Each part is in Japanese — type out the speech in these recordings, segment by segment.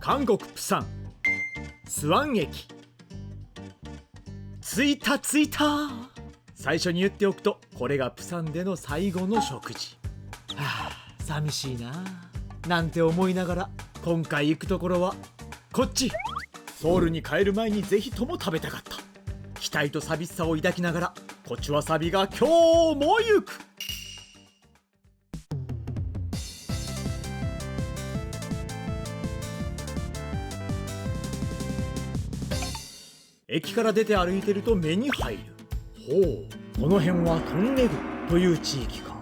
韓国プサン。スワン駅。着いた着いた。最初に言っておくとこれがプサンでの最後の食事。はあ寂しいな。なんて思いながら今回行くところはこっち。ソウルに帰る前にぜひとも食べたかった。期待と寂しさを抱きながらこちわさびが今日も行く。駅から出て歩いてると目に入る。ほうこの辺はトンネルという地域か。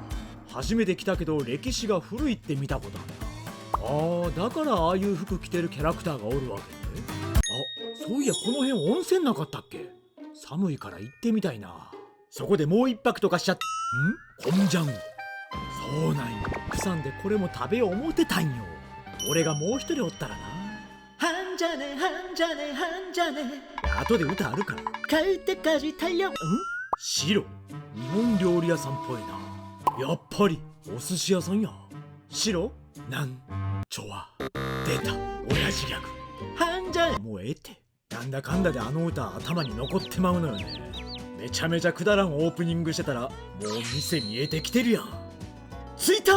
初めて来たけど歴史が古いって見たことあるな。あーだからああいう服着てるキャラクターがおるわけね。あそういやこの辺温泉なかったっけ？寒いから行ってみたいな。そこでもう一泊とかしちゃって。ん？コンジャンそうなんよ。プんでこれも食べよう思ってたんよ。俺がもう一人おったらな。はんじゃねはんじゃねはんじゃね後で歌あるから。帰ってかじたよ。ん？白。日本料理屋さんっぽいな。やっぱりお寿司屋さんや。白？なん？ちょは出た。親父ギャグ。はんじゃねもうええって。なんだかんだであの歌頭に残ってまうのよね。めちゃめちゃくだらんオープニングしてたらもう店見えてきてるやん。着いた！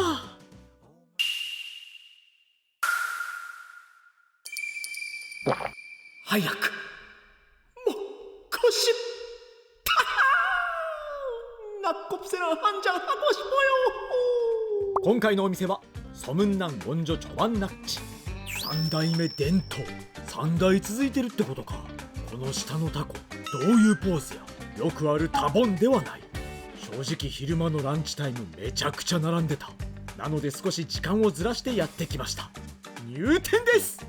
早く今回のお店はソムンナンゴンジョチョバンナッチ。三代目伝統。三代続いてるってことか。この下のタコどういうポーズや。よくあるタボンではない。正直昼間のランチタイムめちゃくちゃ並んでた。なので少し時間をずらしてやってきました。入店です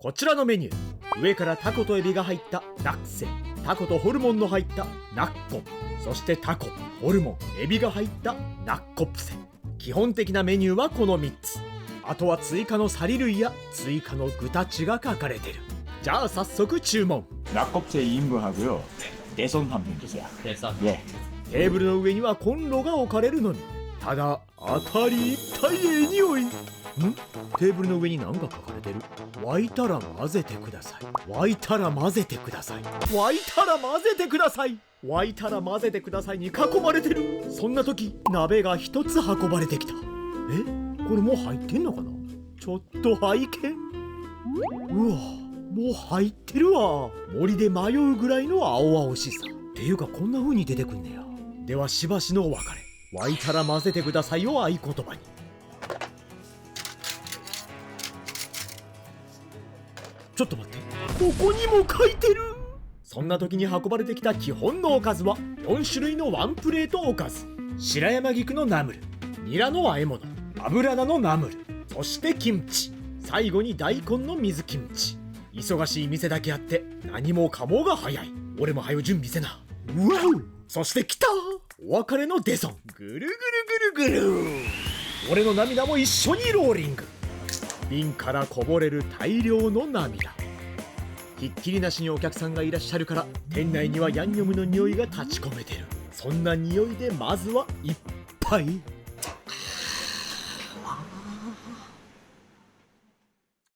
こちらのメニュー上からタコとエビが入ったナッセタコとホルモンの入ったナッコそしてタコホルモンエビが入ったナッコプセ基本的なメニューはこの3つあとは追加のサリ類や追加の具たちが書かれてるじゃあ早速注文 낙곱새 2인분하고요. 대선 한 분 주세요. 대선. 예. テーブルの上にはコンロが置かれるのにただ明かりいっぱいええ匂い ん？テーブルの上に何か書かれてる沸いたら混ぜてください沸いたら混ぜてください沸いたら混ぜてください沸いたら混ぜてくださいに囲まれてる。そんな時鍋が一つ運ばれてきた。え？これもう入ってんのかな？ちょっと拝見。うわもう入ってるわ。森で迷うぐらいの青々しさ。っていうかこんな風に出てくんねや。ではしばしのお別れ沸いたら混ぜてくださいを合言葉に。ちょっと待って。ここにも書いてる。そんな時に運ばれてきた基本のおかずは4種類のワンプレートおかず。白山菊のナムル。ニラの和え物。油菜のナムル。そしてキムチ。最後に大根の水キムチ。忙しい店だけあって何もかもが早い。俺も早う準備せな。うわうそして来た。お別れのデソンぐるぐるぐるぐる。俺の涙も一緒にローリング瓶からこぼれる大量の涙。ひっきりなしにお客さんがいらっしゃるから店内にはヤンニョムの匂いが立ち込めてる。そんな匂いでまずは一杯。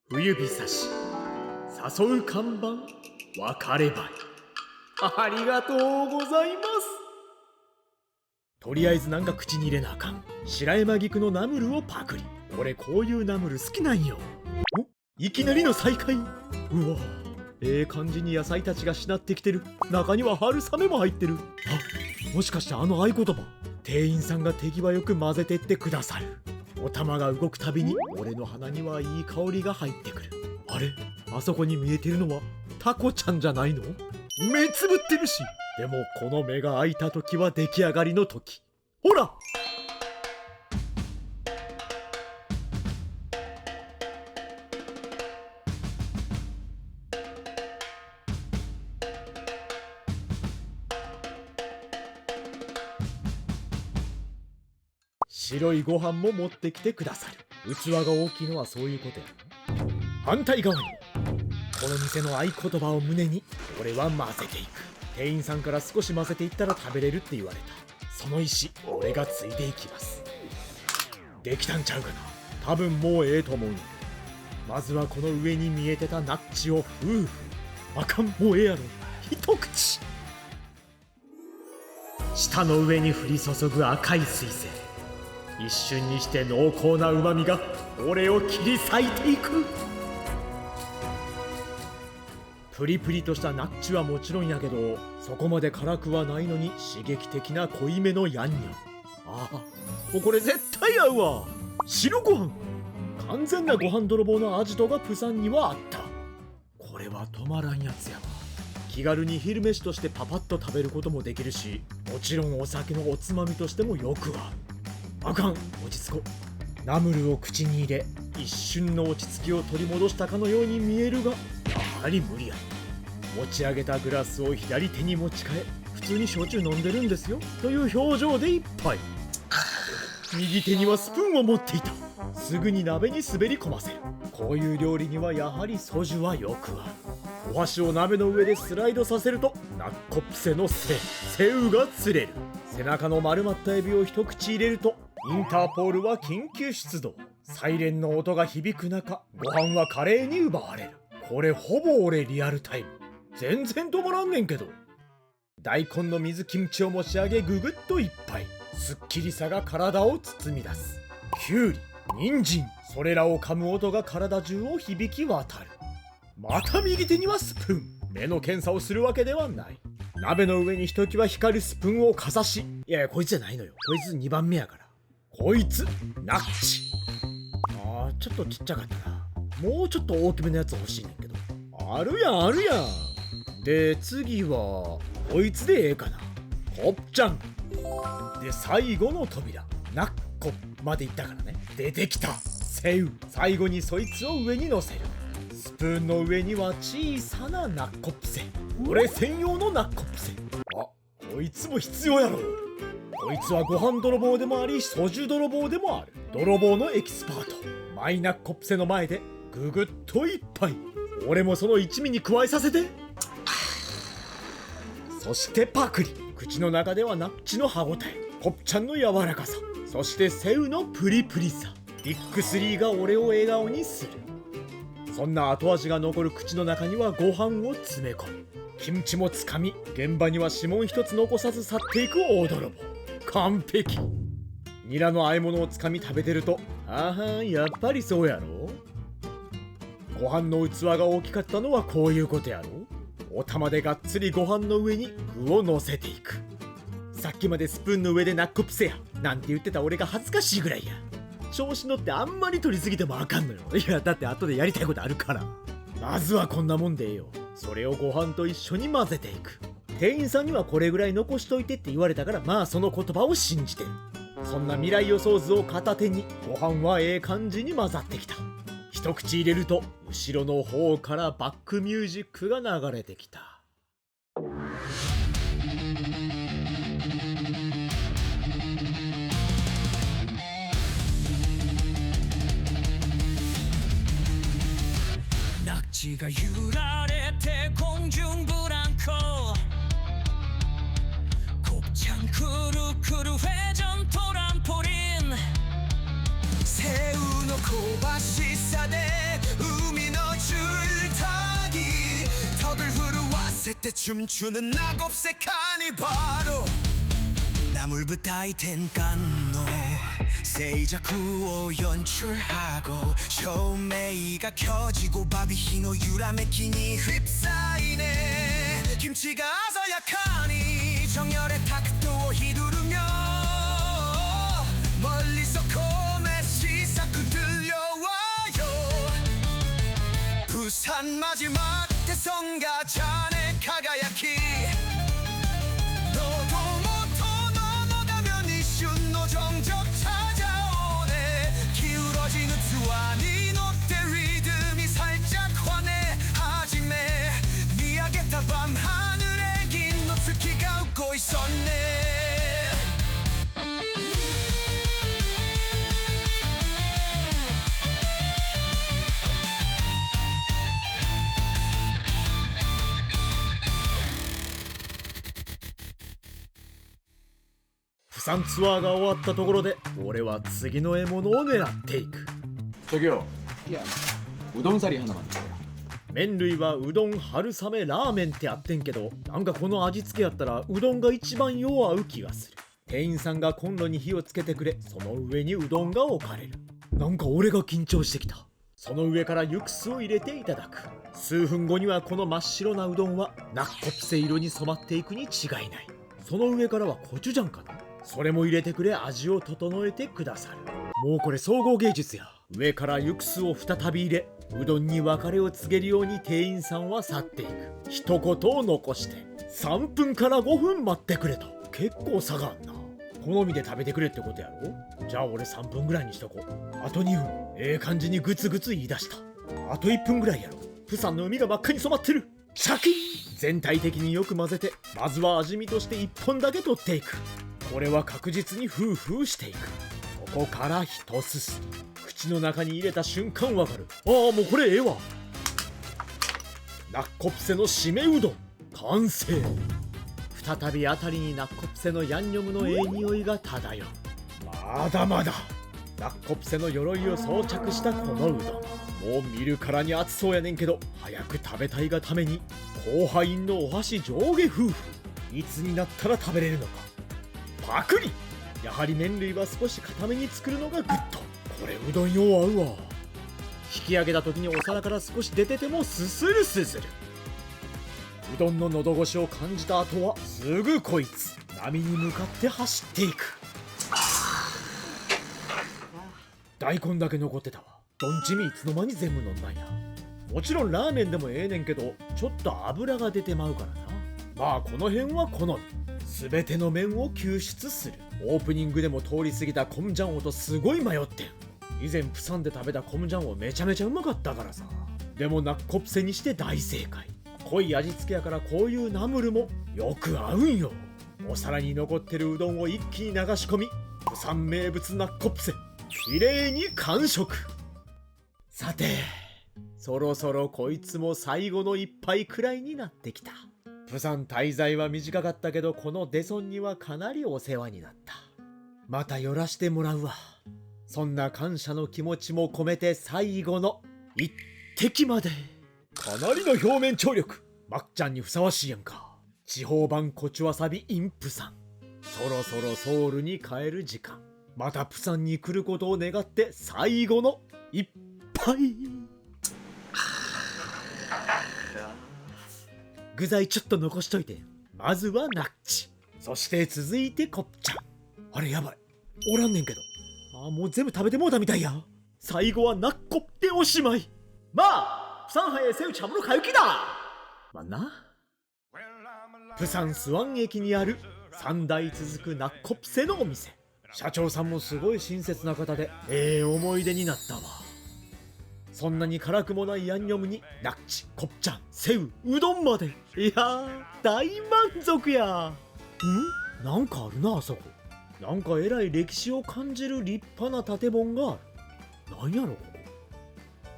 冬日差し誘う看板別ればいありがとうございます。とりあえずなんか口に入れなあかん。白山菊のナムルをパクリ。俺こういうナムル好きなんよ。お？いきなりの再会？うわ。ええ感じに野菜たちがしなってきてる。中には春雨も入ってる。あもしかしてあの合言葉。店員さんが手際よく混ぜてってくださる。お玉が動くたびに俺の鼻にはいい香りが入ってくる。あれ？あそこに見えてるのはタコちゃんじゃないの？目つぶってるしでもこの目が開いた時は出来上がりの時。ほら！白いご飯も持ってきてくださる。器が大きいのはそういうことや。反対側に。もこの店の合言葉を胸に俺は混ぜていく。店員さんから少し混ぜていったら食べれるって言われた。その意思俺がついていきます。できたんちゃうかな？多分もうええと思うんやけどまずはこの上に見えてたナッチを夫婦。あかんもうええやろ。一口。舌の上に降り注ぐ赤い水星。一瞬にして濃厚な旨みが俺を切り裂いていく。プリプリとしたナッチはもちろんやけどそこまで辛くはないのに刺激的な濃いめのヤンニョン。ああこれ絶対合うわ。白ご飯。完全なご飯泥棒の味とがプサンにはあった。これは止まらんやつや。わ気軽に昼飯としてパパッと食べることもできるしもちろんお酒のおつまみとしてもよくあるあかん落ち着こう。ナムルを口に入れ一瞬の落ち着きを取り戻したかのように見えるがはり無理や。持ち上げたグラスを左手に持ち替え普通に焼酎飲んでるんですよ。という表情でいっぱい右手にはスプーンを持っていた。すぐに鍋に滑り込ませるこういう料理にはやはりソジュはよくあるお箸を鍋の上でスライドさせるとナッコプセの背背ウが釣れる。背中の丸まったエビを一口入れるとインターポールは緊急出動。サイレンの音が響く中ご飯は華麗に奪われる。これほぼ俺リアルタイム。全然止まらんねんけど。大根の水キムチを持ち上げぐぐっと一杯。すっきりさが体を包み出す。きゅうり人参それらを噛む音が体中を響き渡る。また右手にはスプーン。目の検査をするわけではない。鍋の上にひときわ光るスプーンをかざし。いやいやこいつじゃないのよ。こいつ2番目やから。こいつナッチ。あーちょっとちっちゃかったな。もうちょっと大きめのやつ欲しいねんけど。あるやんあるやん。で次はこいつでええかな。こっちゃん。で最後の扉。ナッコまで行ったからね。出てきた。セウ最後にそいつを上に乗せる。スプーンの上には小さなナッコプセ俺専用のナッコプセあこいつも必要やろ。こいつはご飯泥棒でもありソジュ泥棒でもある。泥棒のエキスパート。マイナッコプセの前でググッと一杯。俺もその一味に加えさせて。そしてパクリ。口の中ではナッチの歯ごたえ。コプちゃんの柔らかさ。そしてセウのプリプリさ。ビッグスリーが俺を笑顔にする。そんな後味が残る口の中にはご飯を詰め込む。キムチもつかみ。現場には指紋一つ残さず去っていく大泥棒。完璧。ニラの和え物をつかみ食べてると。あはんやっぱりそうやろ？ご飯の器が大きかったのはこういうことやろ？お玉でがっつりご飯の上に具を乗せていく。さっきまでスプーンの上でナッコプセや。なんて言ってた俺が恥ずかしいぐらいや。調子乗ってあんまり取りすぎてもあかんのよ。いやだって後でやりたいことあるから。まずはこんなもんでええよ。それをご飯と一緒に混ぜていく。店員さんにはこれぐらい残しといてって言われたからまあその言葉を信じてそんな未来予想図を片手にご飯はええ感じに混ざってきた。一口入れると後ろの方からバックミュージックが流れてきた。ナッチが揺られてコンジ 때 춤추는 낙엽새 카니바로 나물부다이텐 깐노. 세이자 구호 연출하고 쇼메이가 켜지고 바비히노 유라메키니 휩싸이네. 김치가 아서약하니 정열의 탁도 휘두르며 멀리서 콤의 시사쿠 들려와요. 부산 마지막 대성가 さんツアーが終わったところで俺は次の獲物を狙っていく。時よいやうどんサり花丸麺類はうどん春雨ラーメンってあってんけどなんかこの味付けやったらうどんが一番弱う気がする。店員さんがコンロに火をつけてくれその上にうどんが置かれる。なんか俺が緊張してきた。その上からユクスを入れていただく。数分後にはこの真っ白なうどんはナッコプセ色に染まっていくに違いない。その上からはコチュジャンかな。それも入れてくれ味を整えてくださる。もうこれ総合芸術や。上からユクスを再び入れうどんに別れを告げるように店員さんは去っていく。一言を残して3分から5分待ってくれと。結構差があんな。好みで食べてくれってことやろ？じゃあ俺3分ぐらいにしとこう。あと2分。ええ感じにグツグツ言い出した。あと1分ぐらいやろ。プサンの海が真っ赤に染まってる。シャキ全体的によく混ぜてまずは味見として1本だけ取っていく。これは確実にフーフーしていく。そこから一すす口の中に入れた瞬間わかる。ああもうこれええわ。ナッコプセの締めうどん。完成。再び辺りにナッコプセのヤンニョムのええ匂いが漂う。まだまだ。ナッコプセの鎧を装着したこのうどん。もう見るからに熱そうやねんけど早く食べたいがために後輩のお箸上下夫婦いつになったら食べれるのか。パクリ。やはり麺類は少し固めに作るのがグッド。これうどんよう合うわ。引き上げた時にお皿から少し出ててもすするすする。うどんの喉越しを感じた後はすぐこいつ。波に向かって走っていく。大根だけ残ってたわ。どんちみいつの間に全部飲んだんや。もちろんラーメンでもええねんけどちょっと油が出てまうからな。まあこの辺は好み。全ての麺を救出する。オープニングでも通り過ぎたコムジャンオとすごい迷ってん。以前プサンで食べたコムジャンオめちゃめちゃうまかったからさ。でもナッコプセにして大正解。濃い味付けやからこういうナムルもよく合うんよ。お皿に残ってるうどんを一気に流し込みプサン名物ナッコプセ綺麗に完食。さてそろそろこいつも最後の一杯くらいになってきた。プサン滞在は短かったけどこのデソンにはかなりお世話になった。また寄らしてもらうわ。そんな感謝の気持ちも込めて最後の一滴まで。かなりの表面張力。マッちゃんにふさわしいやんか。地方版コチュワサビインプさん。そろそろソウルに帰る時間。またプサンに来ることを願って最後の一杯具材ちょっと残しといて。まずはナッチ。そして続いてこっちゃ。んあれやばい。おらんねんけど。あもう全部食べてもうたみたいや。最後はなっこっておしまい。まあプサンハエセウチャムのかゆきだ。まあな。プサンスワン駅にある3代続くナッコプセのお店。社長さんもすごい親切な方でええー、思い出になったわ。そんなに辛くもないヤンニョムにナッチ、コプチャン、セウ、うどんまで。いやー大満足や。ん？なんかあるなあそこ。なんかえらい歴史を感じる立派な建物が。あるなんやろこ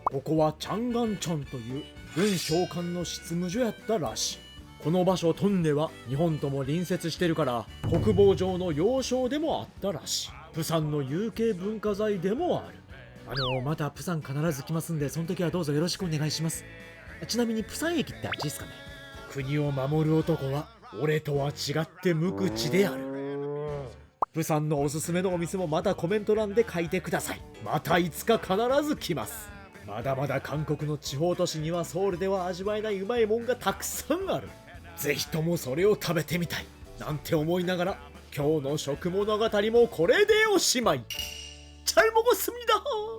こ。ここはチャンガンチョンという軍召喚の執務所やったらしい。この場所トンネは日本とも隣接してるから国防上の要衝でもあったらしい。プサンの有形文化財でもある。あのまたプサン必ず来ますんでその時はどうぞよろしくお願いしますちなみにプサン駅ってあっちですかね国を守る男は俺とは違って無口であるプサンのおすすめのお店もまたコメント欄で書いてくださいまたいつか必ず来ますまだまだ韓国の地方都市にはソウルでは味わえないうまいもんがたくさんあるぜひともそれを食べてみたいなんて思いながら今日の食物語もこれでおしまい잘먹었습니다